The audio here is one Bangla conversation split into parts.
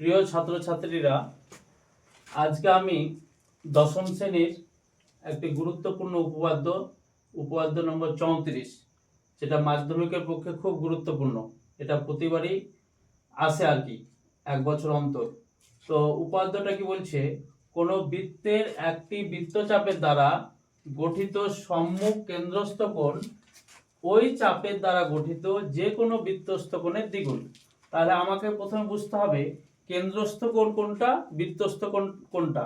প্রিয় ছাত্রছাত্রীরা, আজকে আমি দশম শ্রেণির একটি গুরুত্বপূর্ণ উপপাদ্য উপপাদ্য নম্বর চৌত্রিশ, যেটা মাধ্যমিকের পক্ষে খুব গুরুত্বপূর্ণ, এটা প্রতিবারই আসে আর কি, এক বছর অন্তর। তো উপাদ্যটা কি বলছে? কোনো বৃত্তের একটি বৃত্তচাপের দ্বারা গঠিত সম্মুখ কেন্দ্রস্থ কোণ ওই চাপের দ্বারা গঠিত যে কোনো বৃত্তস্থ কোণের দ্বিগুণ। তাহলে আমাকে প্রথমে বুঝতে হবে কেন্দ্রস্থ কোণ কোনটা? বৃত্তস্থ কোণ কোনটা?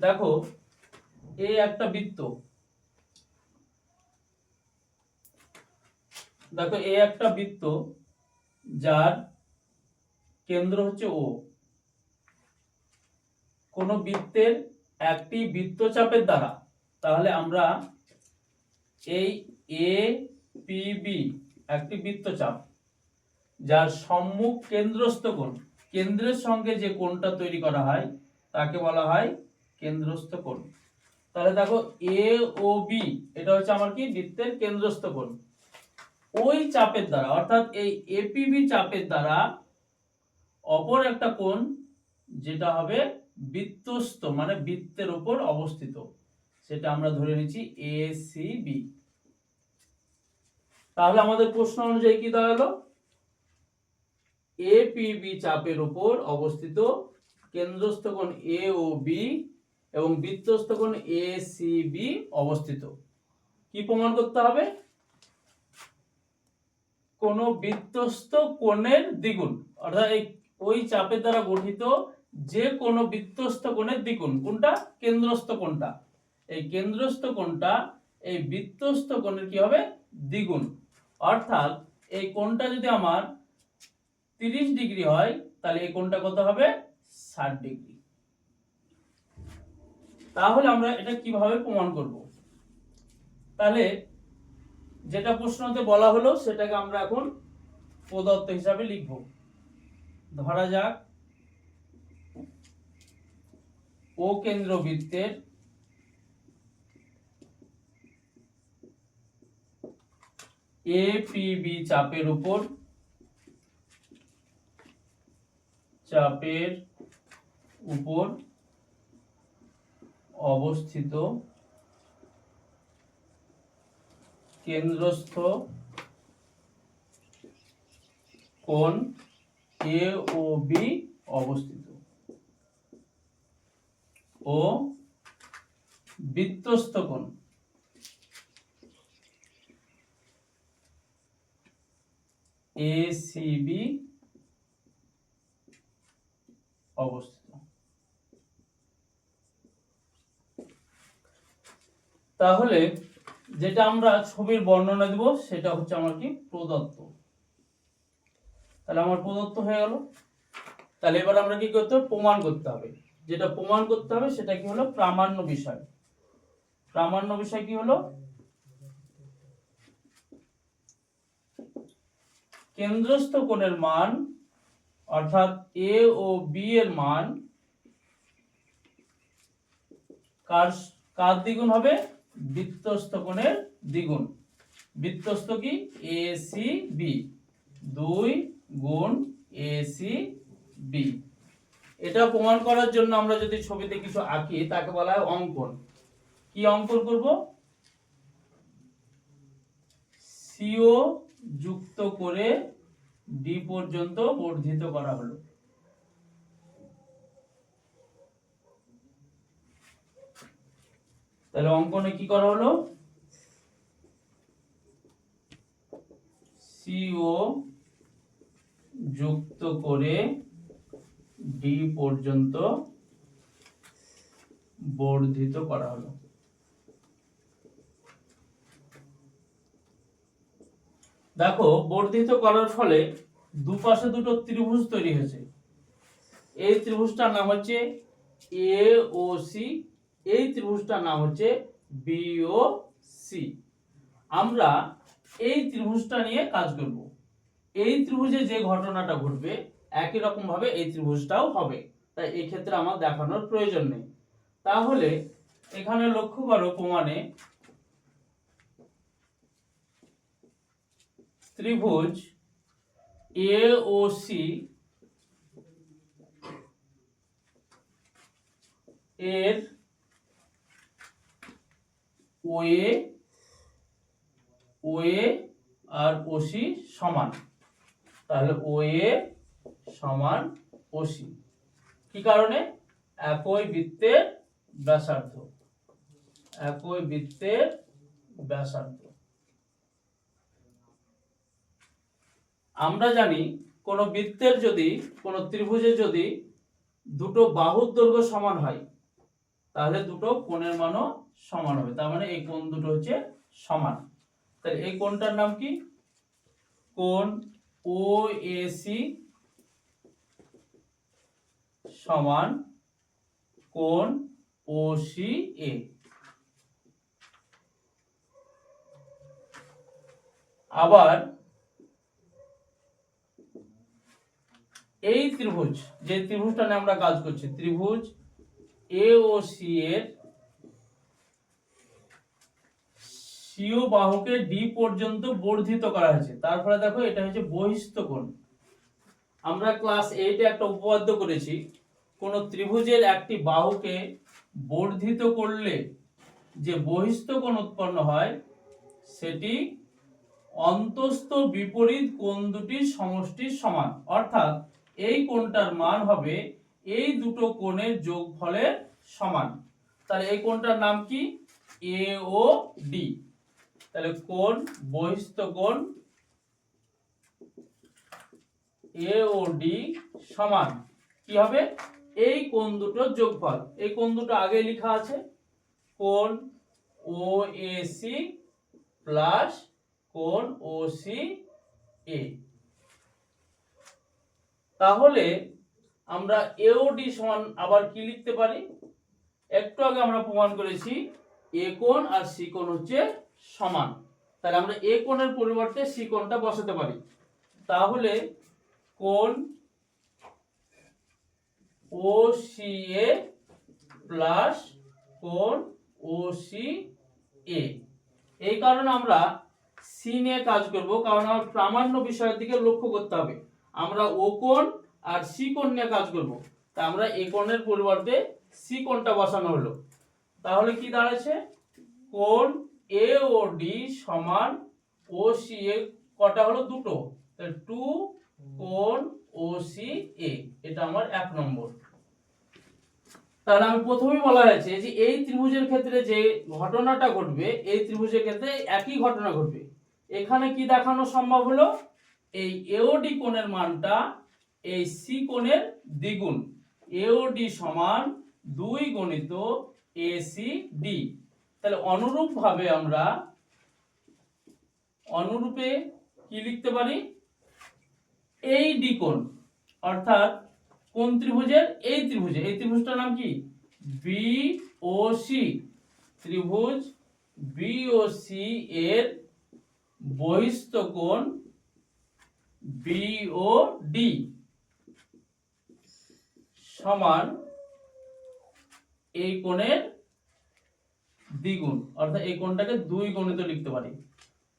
দেখো এই একটা বৃত্ত। দেখো এই একটা বৃত্ত যার কেন্দ্র হচ্ছে ও কোন বৃত্তের একটি বৃত্তচাপের দ্বারা। তাহলে আমরা এই এ পি বি একটি বৃত্তচাপ, যার সম্মুখ কেন্দ্রস্থ কোণ কেন্দ্রের সঙ্গে যে কোণটা তৈরি করা হয়, তাকে বলা হয় কেন্দ্রস্থ কোণ। তাহলে দেখো এ ও বি এটা হচ্ছে আমার কি? বৃত্তের কেন্দ্রস্থ কোণ। ওই চাপের দ্বারা, অর্থাৎ এই এপিবি চাপের দ্বারা, অপর একটা কোণ, যেটা হবে বৃত্তস্থ মানে বৃত্তের উপর অবস্থিত। সেটা আমরা ধরে নিচ্ছি এ সি বি তাহলে আমাদের প্রশ্ন অনুযায়ী কি দাঁড়াল? এপিবি চাপের উপর অবস্থিত কেন্দ্রস্থ কোণ এ ও বি এবং বৃত্তস্থ কোণ এ সি বি অবস্থিত। কি প্রমাণ করতে হবে? কোন বৃত্তস্থ কোণের দ্বিগুণ, অর্থাৎ ওই চাপের দ্বারা গঠিত যে কোনো বৃত্তস্থ কোণের দ্বিগুণ, কোনটা? কেন্দ্রস্থ কোণটা। এই কেন্দ্রস্থ কোণটা, এই বৃত্তস্থ কোণের কি হবে? দ্বিগুণ। অর্থাৎ এই কোণটা যদি আমার তিরিশ ডিগ্রি হয়, তাহলে এই কোণটা কত হবে? ষাট ডিগ্রি। তাহলে আমরা এটা কীভাবে প্রমাণ করব? তাহলে যেটা প্রশ্নতে বলা হলো, সেটাকে আমরা এখন প্রদত্ত হিসাবে লিখব। ধরা যাক, ও কেন্দ্র বৃত্তের এ পি বি চাপের উপর চাপের উপর অবস্থিত কেন্দ্রস্থ কোণ এ ও বি অবস্থিত ও বৃত্তস্থ কোণ। এ সি বি অবস্থিত। তাহলে যেটা আমরা ছবির বর্ণনা দেব, সেটা হচ্ছে আমার কি? প্রদত্ত। তাহলে আমার প্রদত্ত হয়ে গেল। তাহলে এবার আমরা কি করতে হবে? প্রমাণ করতে হবে। যেটা প্রমাণ করতে হবে, সেটা কি হলো? প্রামাণ্য বিষয়। প্রামাণ্য বিষয় কি হলো? কেন্দ্রস্থ কোণের মান অর্থাৎ এ ও বি এর মান কার কার দ্বিগুণ হবে? বৃত্তস্থ কোণের দ্বিগুণ। বৃত্তস্থ কি? এ সি বি দুই গুণ এ সি বি এটা প্রমাণ করার জন্য আমরা যদি ছবিতে কিছু আঁকি, তাকে বলা হয় অঙ্কন। কি অঙ্কন করব? সিও যুক্ত করে ডি পর্যন্ত বর্ধিত করা হলো। তাহলে অঙ্কনে কি করা হলো? সিও যুক্ত করে ডি পর্যন্ত বর্ধিত করা হলো। দেখো, বর্ধিত করার ফলে দুপাশে দুটো ত্রিভুজ তৈরি হয়েছে। এই ত্রিভুজটার নাম হচ্ছে এ ও সি এই ত্রিভুজটার নাম হচ্ছে বিও সি আমরা এই ত্রিভুজটা নিয়ে কাজ করব। এই ত্রিভুজে যে ঘটনাটা ঘটবে, একই রকম ভাবে এই ত্রিভুজটাও হবে। তাই এই ক্ষেত্রে আমার দেখানোর প্রয়োজন নেই। তাহলে এখানে লক্ষ্য করো প্রমাণে ত্রিভুজ এ ও সি এর ওয়ে ওয়ে আর ওসি সমান। তাহলে ওয়ে সমান ওসি কি কারণে? একই বৃত্তের ব্যাসার্ধ। একই বৃত্তের ব্যাসার্ধ। আমরা জানি কোন বৃত্তের যদি, কোন ত্রিভুজের যদি দুটো বাহুর দৈর্ঘ্য সমান হয়, তাহলে দুটো কোণের মানও সমান হবে। তার মানে এই কোণ দুটো হচ্ছে সমান। তাহলে এই কোণটার নাম কি? কোণ ও এসি সমান কোণ ও সি এ আবার এই ত্রিভুজ, যে ত্রিভুজটা নিয়ে আমরা কাজ করছি, ত্রিভুজ এ ও সি এর সিও বাহুকে ডি পর্যন্ত বর্ধিত করা হয়েছে। তারপরে দেখো, এটা হচ্ছে বহিস্থ কোণ। আমরা ক্লাস এইটে একটা উপপাদ্য করেছি, কোন ত্রিভুজের একটি বাহুকে বর্ধিত করলে যে বহিস্থ কোণ উৎপন্ন হয়, সেটি অন্তস্থ বিপরীত কোণ দুটির সমষ্টির সমান। অর্থাৎ এই কোণটার মান হবে এই দুটো কোণের যোগফলের সমান। তাহলে এই কোণটার নাম কি? এ ও ডি তাহলে কোণ, বহিস্থ কোণ এ ও ডি সমান কি হবে? এই কোণ দুটোর যোগফল। এই কোণ দুটো আগে লেখা আছে। কোণ ও এ সি প্লাস কোণ ও সি এ তাহলে আমরা এওডি সমান আবার কি লিখতে পারি? একটু আগে আমরা প্রমাণ করেছি এ কোণ আর সি কোণ হচ্ছে সমান। তাহলে আমরা এ কোণের পরিবর্তে সি কোণটা বসাতে পারি। তাহলে কোণ ও সি এ প্লাস কোণ ও সি এ এই কারণে আমরা সি নিয়ে কাজ করব, কারণ আমার প্রামাণ্য বিষয়ের দিকে লক্ষ্য করতে হবে। আমরা ও কোণ আর সি কোণ নিয়ে কাজ করব। তা আমরা এ কোণের পরিবর্তে সি কোণটা বসানো হলো। তাহলে কি দাঁড়াচ্ছে? কোণ এ ও ডি সমান ও সি এ। কটা হলো? দুটো। টু কোণ ও সি এ। এটা আমার এক নম্বর। তাহলে আমি প্রথমেই বলা হয়েছে যে এই ত্রিভুজের ক্ষেত্রে যে ঘটনাটা ঘটবে, এই ত্রিভুজের ক্ষেত্রে একই ঘটনা ঘটবে। এখানে কি দেখানো সম্ভব হলো? এই এওডি কোণের মানটা এই সি কোণের দ্বিগুণ। এওডি সমান দুই গণিত এসি ডি তাহলে অনুরূপ ভাবে আমরা অনুরূপে কি লিখতে পারি? এই ডি কোণ, অর্থাৎ কোন ত্রিভুজের? এই ত্রিভুজের। এই ত্রিভুজটার নাম কি? বি ও সি ত্রিভুজ বি ও সি এর বহিস্থ কোণ বি ও ডি সমান এই কোণের দ্বিগুণ, অর্থাৎ এই কোণটাকে দুই গণিত লিখতে পারি।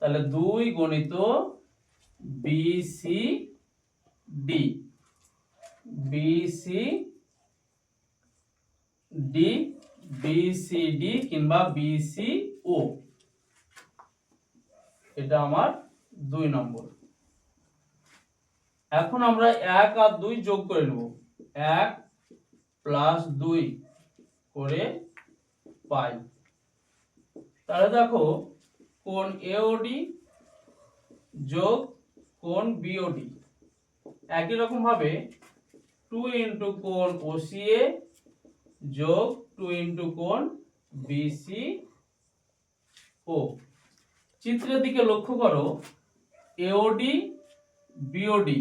তাহলে দুই গণিত BC D BC D BCD কিংবা বিসিও এটা আমার দুই নম্বর। এখন আমরা এক আর দুই যোগ করে নেব। এক প্লাস দুই করে পাই। তাহলে দেখো কোন এওডি যোগ কোন বিওডি একই রকম ভাবে টু ইন্টু কোন ও ওসিএ যোগ টু ইন্টু কোন বিসি ও চিত্রের দিকে লক্ষ্য করো এওডি বিওডি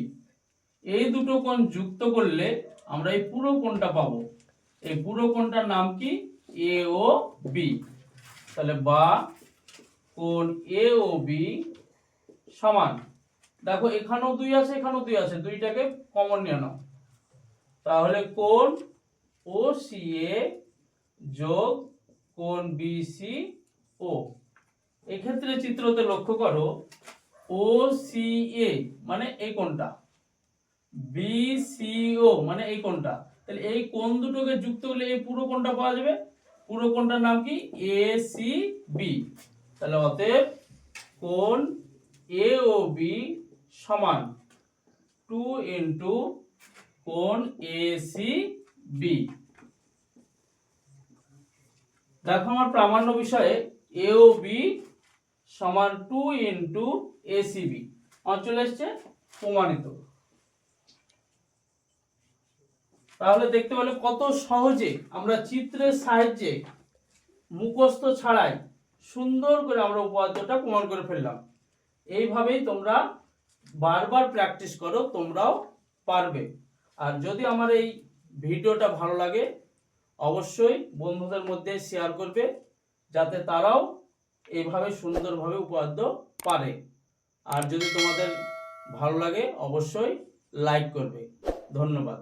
এই দুটো কোণ যুক্ত করলে আমরা এই পুরো কোণটা পাবো। এই পুরো কোণটার নাম কি? এ ও বি তাহলে বা কোণ এ ও বি সমান। দেখো, এখানেও দুই আছে, এখানেও দুই আছে, দুইটাকে কমন নিয়ে নাও। তাহলে কোণ ও সি এ যোগ কোণ বি সি ও এক্ষেত্রে চিত্রতে লক্ষ্য করো ও সি এ মানে এই কোণটা। বি সি ও মানে এই কোণটা। তাহলে এই কোণ দুটোকে যুক্ত করলে এই পুরো কোণটা পাওয়া যাবে। পুরো কোণটার নাম কি? এ সি বি তাহলে অতএব কোণ এ ও বি সমান টু ইন্টু কোণ এ সি বি দেখো আমার প্রামাণ্য বিষয়ে এ ও বি সমান two into A C B আমার চলে এসছে প্রমাণিত। তাহলে দেখতে পেলে কত সহজে আমরা চিত্রের সাহায্যে মুখস্থ ছাড়াই সুন্দর করে আমরা উপপাদ্যটা প্রমাণ করে ফেললাম। এইভাবেই তোমরা বারবার প্র্যাকটিস করো, তোমরাও পারবে। আর যদি আমার এই ভিডিওটা ভালো লাগে, অবশ্যই বন্ধুদের মধ্যে শেয়ার করবে, যাতে তারাও এইভাবে সুন্দরভাবে উপপাদ্য পারে। আর যদি তোমাদের ভালো লাগে, অবশ্যই লাইক করবে। ধন্যবাদ।